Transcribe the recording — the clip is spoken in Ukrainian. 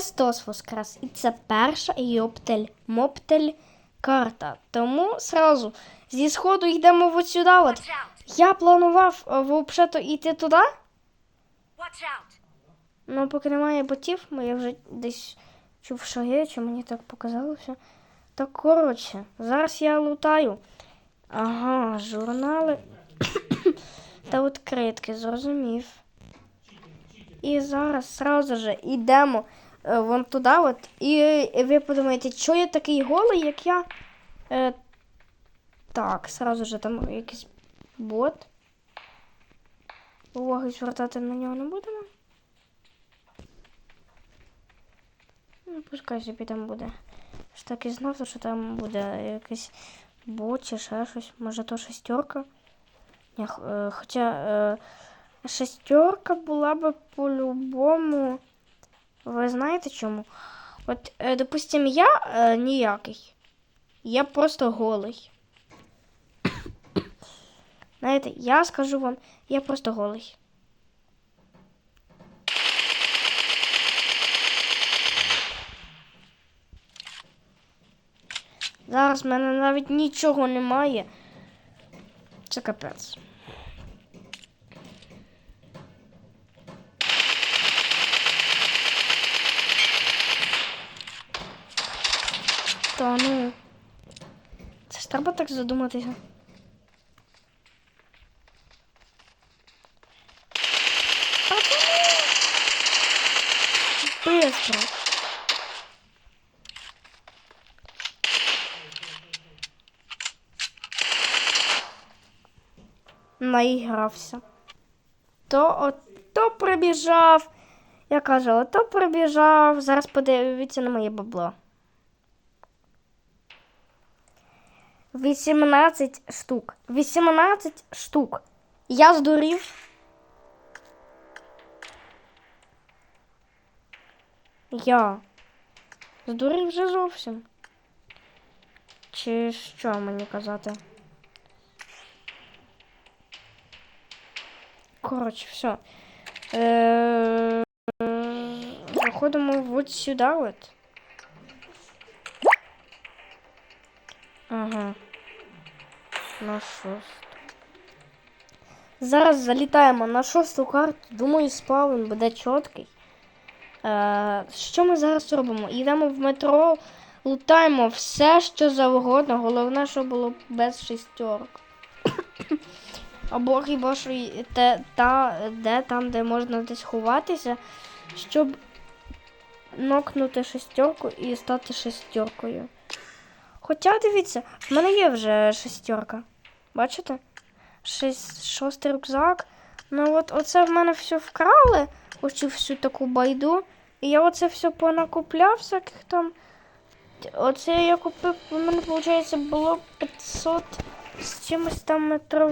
Христос Воскрес! І це перша Йоптель Моптель карта. Тому сразу зі сходу йдемо от сюди. От. Я планував е, взагалі-то йти туди, ну поки немає ботів, бо я вже десь чув шаги, чи мені так показалося. Так коротше, зараз я лутаю. Ага, журнали та відкритки, зрозумів. І зараз сразу же йдемо вон туди, от, і ви подумаєте, що я такий голий, як я. Е, так, сразу же там якийсь бот. Уваги звертати на нього не будемо. Ну, пускай собі там буде. Ж так і знав, що там буде якийсь бот чи ще щось. Може то шестерка. Е, хоча е, шестерка була би по-любому. Ви знаєте чому? От, е, допустим, я е, ніякий. Я просто голий. Знаєте, я скажу вам, я просто голий. Зараз в мене навіть нічого немає. Це капець. Та ну. Це ж треба так задуматися. Быстро. Наігрався. То от, то прибіжав. Я кажу, то прибіжав. Зараз подивіться на моє бабло. 18 штук. 18 штук. Я здурів. Я. Здурів вже зовсім. Чи що мені казати? Коротше, все. Е, Заходимо от сюди от. Ага. На шосту. Зараз залітаємо на шосту карту. Думаю, спавн буде чіткий. Е, що ми зараз робимо? Йдемо в метро, лутаємо все, що завгодно. Головне, щоб було без шістерок. Або хіба що те, та, де там, де можна десь ховатися, щоб нокнути шестерку і стати шестеркою. Хоча дивіться, в мене є вже шестерка. Бачите? Шесть, шостий рюкзак. Ну от оце в мене все вкрали, оцю всю таку байду. І я оце все понакупляв всяких там. Оце я купив, у мене, виходить, було 500 з чимось там метров.